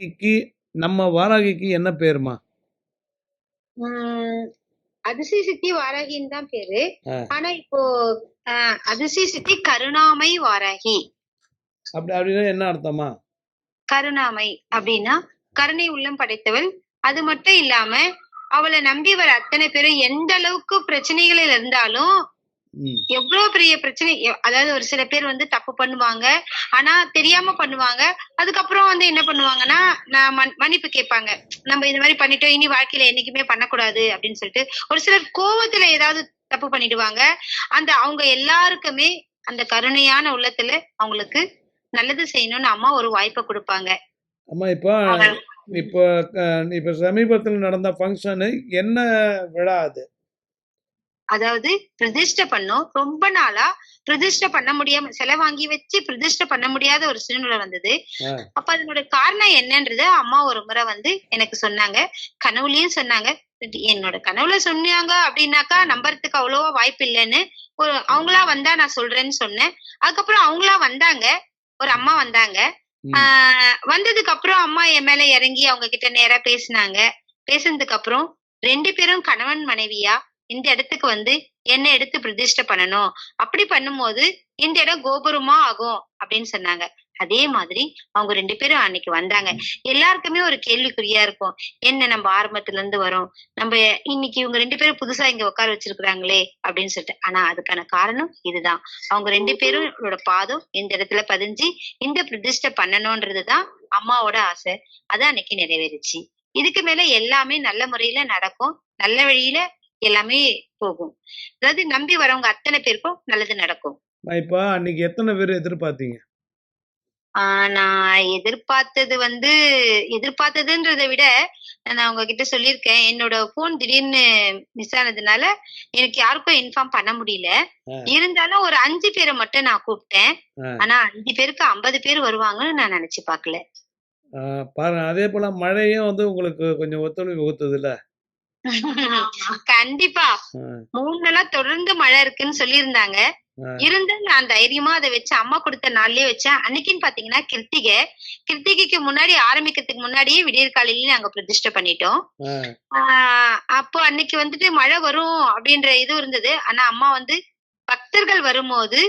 வாராகிக்கு நம்ம வாராகிக்கு என்ன பேருமா? உம் அதிசய சித்தி வாராகின்னு தான் பேரு. ஆ. ஆனா இப்போ ஆஹ், அதிசய சித்தி கருணாமை வாராகி. அப்படி அப்படின்னா என்ன அர்த்தமா? கருணாமை அப்படின்னா கருணை உள்ளம் படைத்தவள். அது மட்டும் இல்லாம அவளை நம்பி வர அத்தனை பேரும் எந்த அளவுக்கு பிரச்சனைகள் இருந்தாலும் ம் எவ்வளவு பெரிய பிரச்சனை? அதாவது ஒரு சில பேர் வந்து தப்பு பண்ணுவாங்க. ஆனா தெரியாம பண்ணுவாங்க. அதுக்கப்புறம் வந்து என்ன பண்ணுவாங்கன்னா நான் மன்- மன்னிப்பு கேட்பாங்க. நம்ம இந்த மாதிரி பண்ணிட்டோம். இனி வாழ்க்கையில என்னைக்குமே பண்ணக்கூடாது அப்படின்னு சொல்லிட்டு. ஒரு சிலர் கோவத்துல ஏதாவது தப்பு பண்ணிடுவாங்க. அந்த அவங்க எல்லாருக்குமே அந்த கருணையான உள்ளத்துல அவங்களுக்கு நல்லது செய்யணும்னு அம்மா ஒரு வாய்ப்பை கொடுப்பாங்க. அம்மா இப்போ இப்போ இப்போ சமீபத்தில் நடந்த ஃபங்க்ஷனு என்ன விழா அது? அதாவது பிரதிஷ்டை பண்ணோம். ரொம்ப நாளா பிரதிஷ்டை பண்ண முடியாம செலை வாங்கி வச்சு பிரதிஷ்டை பண்ண முடியாத ஒரு சூழ்நிலை வந்தது. அப்ப அதனோட காரணம் என்னன்றது அம்மா ஒரு முறை வந்து எனக்கு சொன்னாங்க. கனவுலயும் சொன்னாங்க. என்னோட கனவுல சொன்னாங்க அப்படின்னாக்கா நம்புறதுக்கு அவ்வளவா வாய்ப்பு இல்லைன்னு ஒரு அவங்களா வந்தா நான் சொல்றேன்னு சொன்னேன். அதுக்கப்புறம் அவங்களா வந்தாங்க. ஒரு அம்மா வந்தாங்க. ஆஹ் வந்ததுக்கு அப்புறம் அம்மா என் மேல இறங்கி அவங்க கிட்ட நேரா பேசினாங்க. பேசுனதுக்கு அப்புறம் ரெண்டு பேரும் கணவன் மனைவியா இந்த இடத்துக்கு வந்து என்ன எடுத்து பிரதிஷ்டை பண்ணணும். அப்படி பண்ணும்போது இந்த இடம் கோபுரமா ஆகும் அப்படின்னு சொன்னாங்க. அதே மாதிரி அவங்க ரெண்டு பேரும் அன்னைக்கு வந்தாங்க. எல்லாருக்குமே ஒரு கேள்விக்குறியா இருக்கும். என்ன நம்ம ஆரம்பத்துல இருந்து வரோம்? நம்ம இன்னைக்கு இவங்க ரெண்டு பேரும் புதுசா இங்க உட்கார வச்சிருக்காங்களே அப்படின்னு சொல்லிட்டு. ஆனா அதுக்கான காரணம் இதுதான். அவங்க ரெண்டு பேரோட பாதம் இந்த இடத்துல பதிஞ்சு இந்த பிரதிஷ்டை பண்ணணும்ன்றதுதான் அம்மாவோட ஆசை. அது அன்னைக்கு நிறைவேறுச்சு. இதுக்கு மேல எல்லாமே நல்ல முறையில நடக்கும். நல்ல வழியில எல்லாமே போகும். அதாவது நம்பி வரவங்க அத்தனை பேருக்கும் நல்லது நடக்கும். அம்மா, இப்போ அன்னைக்கு எத்தனை பேர் எதிர்பார்த்தீங்க ஆஹ் நான் எதிர்பார்த்தது வந்து எதிர்பார்த்ததுன்றதை விட நான் உங்ககிட்ட சொல்லியிருக்கேன். என்னோட போன் திடீர்னு மிஸ் ஆனதுனால எனக்கு யாருக்கும் இன்ஃபார்ம் பண்ண முடியல. ஆ. இருந்தாலும் ஒரு அஞ்சு பேரை மட்டும் நான் கூப்பிட்டேன். ஆ. ஆனா அஞ்சு பேருக்கு ஐம்பது பேர் வருவாங்கன்னு நான் நினைச்சு பார்க்கல. அஹ், பாருங்க அதே போல மழையும் வந்து உங்களுக்கு கொஞ்சம் ஒத்துழைப்பு கொடுத்ததுல்ல? கண்டிப்பா. மூணு நாளா தொடர்ந்து மழை இருக்குன்னு சொல்லியிருந்தாங்க. இருந்து நான் தைரியமா அதை வச்சு அம்மா கொடுத்த நாள்லயே வச்சேன். அன்னைக்குன்னு பாத்தீங்கன்னா கிருத்திகை. கிருத்திகைக்கு முன்னாடி ஆரம்பிக்கிறதுக்கு முன்னாடியே விடியற் காலையில நாங்க பிரதிஷ்டை பண்ணிட்டோம். அப்போ அன்னைக்கு வந்துட்டு மழை வரும் அப்படின்ற இது இருந்தது. ஆனா அம்மா வந்து பக்தர்கள் வரும்போது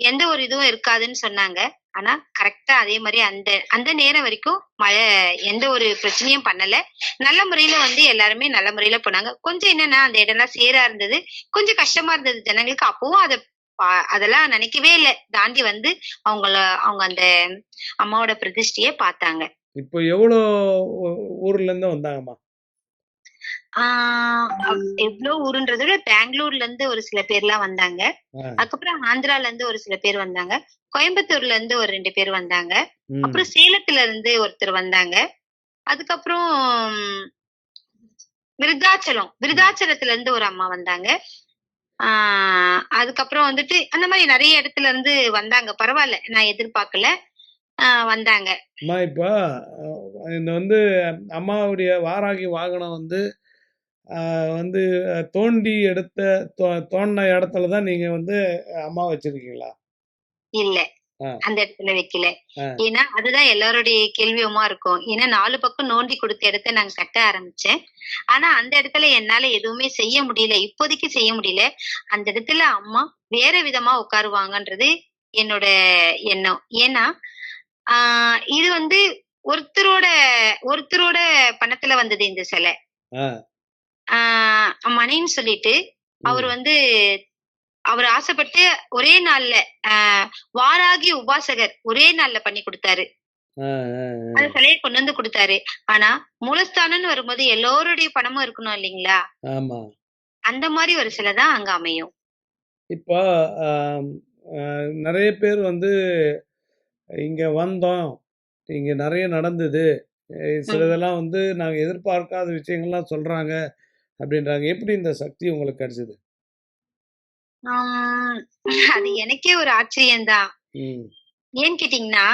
எந்த ஒரு இதுவும் இருக்காதுன்னு சொன்னாங்க. ஆனா கரெக்டா அதே மாதிரி அந்த அந்த நேரம் வரைக்கும் மழை எந்த ஒரு பிரச்சனையும் பண்ணல. நல்ல முறையில வந்து எல்லாருமே நல்ல முறையில போனாங்க. கொஞ்சம் என்னன்னா அந்த இடம்லாம் சேரா இருந்தது. கொஞ்சம் கஷ்டமா இருந்தது ஜனங்களுக்கு. அப்பவும் அதை பா- அதெல்லாம் நினைக்கவே இல்லை. தாண்டி வந்து அவங்கள அவங்க அந்த அம்மாவோட பிரதிஷ்டையே பார்த்தாங்க. இப்போ எவ்வளோ ஊர்ல இருந்து வந்தாங்கம்மா? எவ்வளவு ஊருன்றத விட பெங்களூர்ல இருந்து ஒரு சில பேர்லாம் வந்தாங்க. ஆ. அதுக்கப்புறம் ஆந்திரால இருந்து ஒரு சில பேர் வந்தாங்க. கோயம்புத்தூர்ல இருந்து ஒரு ரெண்டு பேர் வந்தாங்க. அப்புறம் சேலத்துல இருந்து ஒருத்தர் வந்தாங்க. அதுக்கப்புறம் விருத்தாச்சலம் விருத்தாச்சலத்துல இருந்து ஒரு அம்மா வந்தாங்க. ஆஹ் அதுக்கப்புறம் வந்துட்டு அந்த மாதிரி நிறைய இடத்துல இருந்து வந்தாங்க. பரவாயில்ல நான் எதிர்பார்க்கல. ஆஹ் வந்தாங்க. அம்மா இப்போ இந்த வந்து அம்மாவுடைய வாராகி வாகனம் வந்து வந்து தோண்டி எடுத்த தோ- தோண்டின இடத்துல தான் நீங்க வந்து அம்மா வச்சிருக்கீங்களா? இல்ல. அந்த இடத்துல வைக்கல. ஏன்னா அதுதான் எல்லாருடைய கேள்வியுமா இருக்கும். ஏன்னா நாலு பக்கம் நோண்டி கொடுத்த இடத்த நாங்க கட்ட ஆரம்பிச்சேன். ஆனா அந்த இடத்துல என்னால எதுவுமே செய்ய முடியல. இப்போதைக்கு செய்ய முடியல. அந்த இடத்துல அம்மா வேற விதமா உட்காருவாங்கன்றது என்னோட எண்ணம். ஏன்னா ஆஹ் இது வந்து ஒருத்தரோட ஒருத்தரோட பணத்துல வந்தது இந்த சிலை. ஆஹ் மணின்னு சொல்லிட்டு அவர் வந்து அவர் ஆசைப்பட்டு ஒரே நாள்ல ஆஹ் வாராகி உபாசகர் ஒரே நாள்ல பண்ணி கொடுத்தாரு. அந்த சிலையை கொண்டு வந்து கொடுத்தாரு. ஆனா மூலஸ்தானம்னு வரும்போது எல்லோருடைய பணமும் இருக்கணும் இல்லைங்களா? ஆமா. அந்த மாதிரி ஒரு சிலை தான் அங்க அமையும். இப்போ நிறைய பேர் வந்து இங்க வந்தோம். இங்க நிறைய நடந்தது. சிலதெல்லாம் வந்து நாங்க எதிர்பார்க்காத விஷயங்கள்லாம் சொல்றாங்க. அப்படின்றாங்க. எப்படி இந்த சக்தி உங்களுக்கு கிடைச்சது? அது எனக்கே ஒரு ஆச்சரியம்தான் ம். ஏன்னு கேட்டீங்கன்னா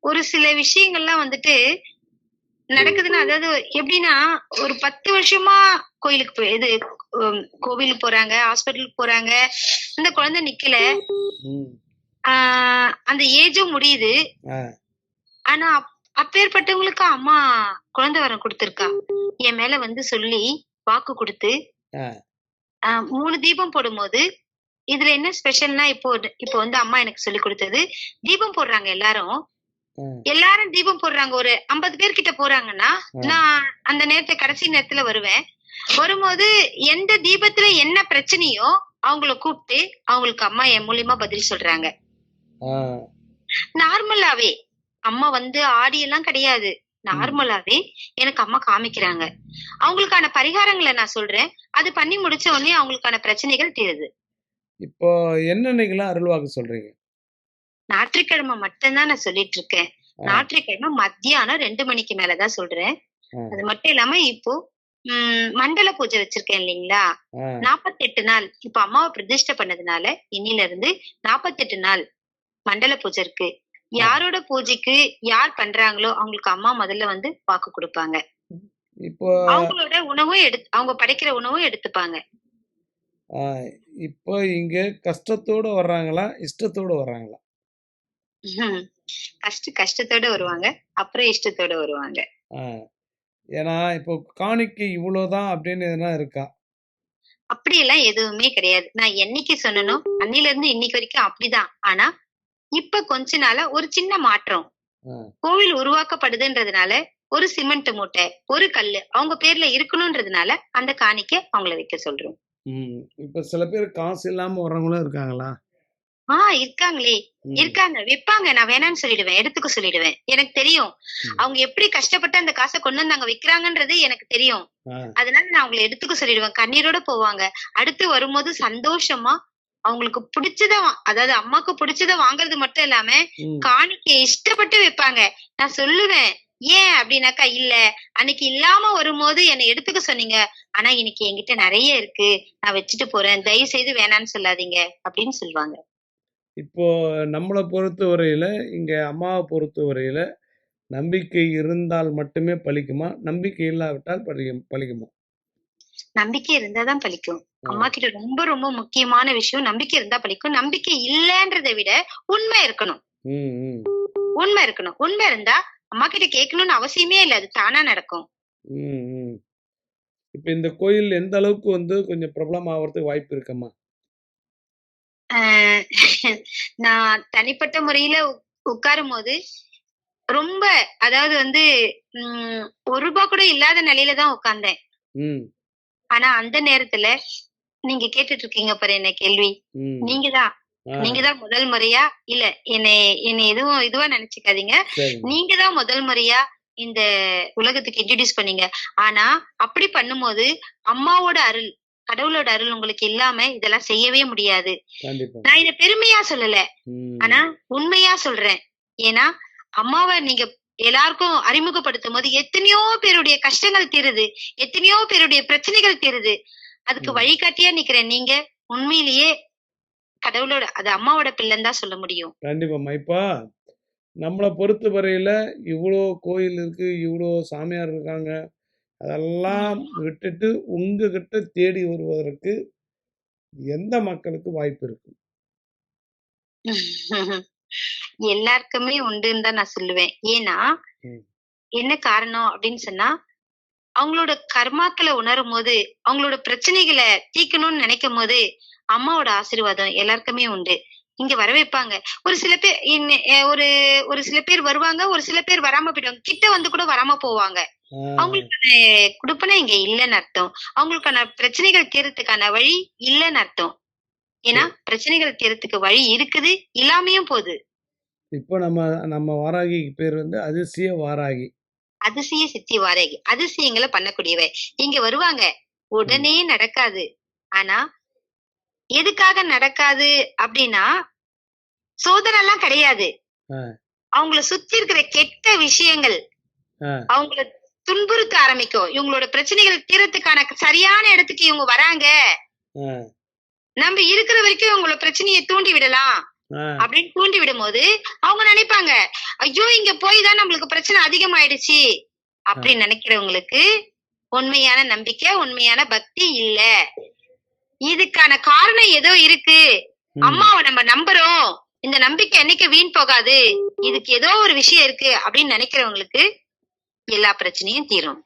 ஒரு சில விஷயங்கள்லாம் வந்துட்டு நடக்குதுன்னா அதாவது எப்படின்னா ஒரு பத்து வருஷமா கோயிலுக்கு போய் இது கோவிலுக்கு போறாங்க ஹாஸ்பிட்டலுக்கு போறாங்க. அந்த குழந்தை நிக்கல. அந்த ஏஜும் முடியுது. ஆனா அப்பேற்பட்டவங்களுக்கு அம்மா குழந்தை வரம் கொடுத்திருக்கா என் மேல வந்து சொல்லி வாக்கு கொடுத்து மூணு தீபம் போடும்போது இதுல என்ன ஸ்பெஷல்னா இப்போ இப்போ வந்து அம்மா எனக்கு சொல்லி கொடுத்தது தீபம் போடுறாங்க எல்லாரும். எல்லாரும் தீபம் போடுறாங்க ஒரு ஐம்பது பேர் கிட்ட போறாங்கன்னா. நான் அந்த நேரத்தை கடைசி நேரத்துல வருவேன் வரும்போது எந்த தீபத்துல என்ன பிரச்சனையோ அவங்கள கூப்பிட்டு அவங்களுக்கு அம்மா என் மூலியமா பதில் சொல்றாங்க. நார்மலாவே அம்மா வந்து ஆடி எல்லாம் கிடையாது. நார்மலாவே எனக்கு அம்மா காமிக்கிறாங்க. அவங்களுக்கான பரிகாரங்களை நான் சொல்றேன். அது பண்ணி முடிச்ச உடனே அவங்களுக்கான பிரச்சனைகள் தீருது. இப்போ என்னன்னைக்கெல்லாம் அருள்வாக்கு சொல்றீங்க? ஞாயிற்றுக்கிழமை மட்டும்தான் நான் சொல்லிட்டு இருக்கேன். ஞாயிற்றுக்கிழமை மத்தியானம் ரெண்டு மணிக்கு மேலதான் சொல்றேன். அது மட்டும் இல்லாம இப்போ உம் மண்டல பூஜை வச்சிருக்கேன் இல்லைங்களா? ஆ. நாப்பத்தெட்டு நாள். இப்ப அம்மாவை பிரதிஷ்டை பண்ணதுனால இன்னில இருந்து நாப்பத்தெட்டு நாள் மண்டல பூஜை இருக்கு. யாரோட பூஜைக்கு யார் பண்றாங்களோ அவங்களுக்கு அம்மா முதல்ல வந்து வாக்கு கொடுப்பாங்க. இப்போ அவங்களோட உணவும் எடுத்து அவங்க படைக்கிற உணவும் எடுத்துப்பாங்க. இப்போ இங்க கஷ்டத்தோட வர்றாங்களா இஷ்டத்தோட வர்றாங்களா. கஷ்ட கஷ்டத்தோட வருவாங்க அப்புறம் இஷ்டத்தோட வருவாங்க. ஏன்னா இப்போ காணிக்கை இவ்வளவுதான் அப்படின்னு எதுனா இருக்கா? அப்படியெல்லாம் எதுவுமே கிடையாது. நான் என்னைக்கு சொன்னனோ அன்னில இருந்து இன்னைக்கு வரைக்கும் அப்படிதான். ஆனா இப்ப கொஞ்ச நாளா ஒரு சின்ன மாற்றம். கோவில் உருவாக்கப்படுதுன்றதுனால ஒரு சிமெண்ட் மூட்டை ஒரு கல்லு அவங்க பேர்ல இருக்கணும்ன்றதுனால அந்த காணிக்க அவங்கள வைக்க சொல்றோம். இப்போ சில பேர் காசு இல்லாம வர்றவங்களும் இருக்காங்களா? ஆஹ் இருக்காங்களே. இருக்காங்க. விப்பாங்க. நான் வேணாம்னு சொல்லிடுவேன். எடுத்துக்க சொல்லிடுவேன். எனக்கு தெரியும். அவங்க எப்படி கஷ்டப்பட்டு அந்த காசை கொண்டு வந்து அங்க விக்கிறாங்கன்றது எனக்கு தெரியும். அதனால நான் அவங்களை எடுத்துக்க சொல்லிடுவேன். கண்ணீரோட போவாங்க. அடுத்து வரும்போது சந்தோஷமா அவங்களுக்கு பிடிச்சத அதாவது அம்மாக்கு பிடிச்சத வாங்குறது மட்டும் இல்லாம. காணிக்க இஷ்டப்பட்டு வைப்பாங்க. நான் சொல்லுவேன் ஏன் அப்படின்னாக்கா இல்ல. அன்னைக்கு இல்லாம வரும்போது என்னை எடுத்துக்க சொன்னீங்க. ஆனா இன்னைக்கு என்கிட்ட நிறைய இருக்கு. நான் வச்சுட்டு போறேன். தயவு செய்து வேணாம்னு சொல்லாதீங்க. அப்படின்னு சொல்லுவாங்க. இப்போ நம்மளை பொறுத்த வரையில இங்க அம்மாவை பொறுத்த வரையில நம்பிக்கை இருந்தால் மட்டுமே பலிக்குமா நம்பிக்கை இல்லாவிட்டால் பலிக்கும் பலிக்குமா நம்பிக்கை இருந்தாதான் பலிக்கும். ஆ. அம்மா கிட்ட ரொம்ப ரொம்ப முக்கியமான விஷயம் நம்பிக்கை இருந்தா பலிக்கும். நம்பிக்கை இல்லன்றதை விட உண்மை இருக்கணும். உண்மை இருக்கணும். உண்மை இருந்தா அம்மா கிட்ட கேட்கணும்னு அவசியமே இல்ல. அது தானா நடக்கும். இப்போ இந்த கோயில் எந்த அளவுக்கு வந்து கொஞ்சம் பிரபலம் ஆகிறதுக்கு வாய்ப்பு இருக்கம்மா ஆஹ் நான் தனிப்பட்ட முறையில உட்காரும் போது ரொம்ப அதாவது வந்து உம் ஒரு ரூபா கூட இல்லாத நிலையில தான் உட்கார்ந்தேன். ஆனா அந்த நேரத்துல நீங்க கேட்டுட்டு இருக்கீங்க பாரு என்ன கேள்வி. நீங்கதான். நீங்கதான் முதல் முறையா? இல்ல என்னை என்னை எதுவும் இதுவா நினைச்சுக்காதீங்க. சரி. நீங்க தான் முதல் முறையா இந்த உலகத்துக்கு இன்ட்ரடியூஸ் பண்ணீங்க. ஆனா அப்படி பண்ணும்போது அம்மாவோட அருள் கடவுளோட அருள் உங்களுக்கு இல்லாம இதெல்லாம் செய்யவே முடியாது. நான் இத பெருமையா சொல்லல. ஆனா உண்மையா சொல்றேன். ஏன்னா அம்மாவை நீங்க எல்லாருக்கும் அறிமுகப்படுத்தும் போது எத்தனையோ பேருடைய கஷ்டங்கள் தீருது. எத்தனையோ பேருடைய பிரச்சனைகள் தீருது. அதுக்கு. வழிகாட்டியா நிக்கிறேன் நீங்க. உண்மையிலேயே கடவுளோட அது அம்மாவோட பிள்ளைன்னு தான் சொல்ல முடியும். கண்டிப்பாம்மா இப்போ நம்மளை பொறுத்த வரையில இவ்வளோ கோயில் இருக்கு இவ்வளோ சாமியார் இருக்காங்க. அதெல்லாம் விட்டுட்டு உங்ககிட்ட தேடி வருவதற்கு எந்த மக்களுக்கு வாய்ப்பு இருக்கு? எல்லாருக்குமே உண்டுன்னு தான் நான் சொல்லுவேன். ஏன்னா. என்ன காரணம் அப்படின்னு சொன்னா அவங்களோட கர்மாக்களை உணரும் போது அவங்களோட பிரச்சனைகளை தீக்கணும்னு நினைக்கும் போது அம்மாவோட ஆசீர்வாதம் எல்லாருக்குமே உண்டு. இங்க வர வைப்பாங்க ஒரு சில பேர் ஒரு ஒரு சில பேர் வருவாங்க ஒரு சில பேர் வராம போயிடுவாங்க. கிட்ட வந்து கூட வராம போவாங்க. அவங்களுக்கான குடுப்பனை இங்க இல்லைன்னு அர்த்தம். அவங்களுக்கான பிரச்சனைகள் தீர்றதுக்கான வழி இல்லைன்னு அர்த்தம். ஏன்னா பிரச்சனைகள் தீர்றதுக்கு வழி இருக்குது இல்லாமையும் போகுது. இப்போ நம்ம நம்ம வாராகிக்கு பேர் வந்து அதிசய வாராகி. அதிசய சித்தி வாரகி. அதிசயங்களை பண்ணக்கூடியவ இங்க வருவாங்க. உடனே நடக்காது. ஆனா எதுக்காக நடக்காது அப்படின்னா சோதனை எல்லாம் கிடையாது. அவங்கள சுத்தி இருக்கிற கெட்ட விஷயங்கள். அவங்கள துன்புறுத்த ஆரம்பிக்கும். இவங்களோட பிரச்சனைகள் தீரத்துக்கான சரியான இடத்துக்கு இவங்க வராங்க. நம்ம இருக்கிற வரைக்கும் இவங்களோட பிரச்சனையை தூண்டி விடலாம். அப்படின்னு தூண்டி விடும்போது அவங்க நினைப்பாங்க ஐயோ இங்க போய் தான் நம்மளுக்கு பிரச்சனை அதிகமாயிடுச்சு. அப்படின்னு நினைக்கிறவங்களுக்கு உண்மையான நம்பிக்கை உண்மையான பக்தி இல்ல. இதுக்கான காரணம் ஏதோ இருக்கு. அம்மாவை நம்ம நம்புறோம். இந்த நம்பிக்கை என்னைக்கு வீண் போகாது. இதுக்கு ஏதோ ஒரு விஷயம் இருக்கு அப்படின்னு நினைக்கிறவங்களுக்கு எல்லா பிரச்சனையும் தீரும்.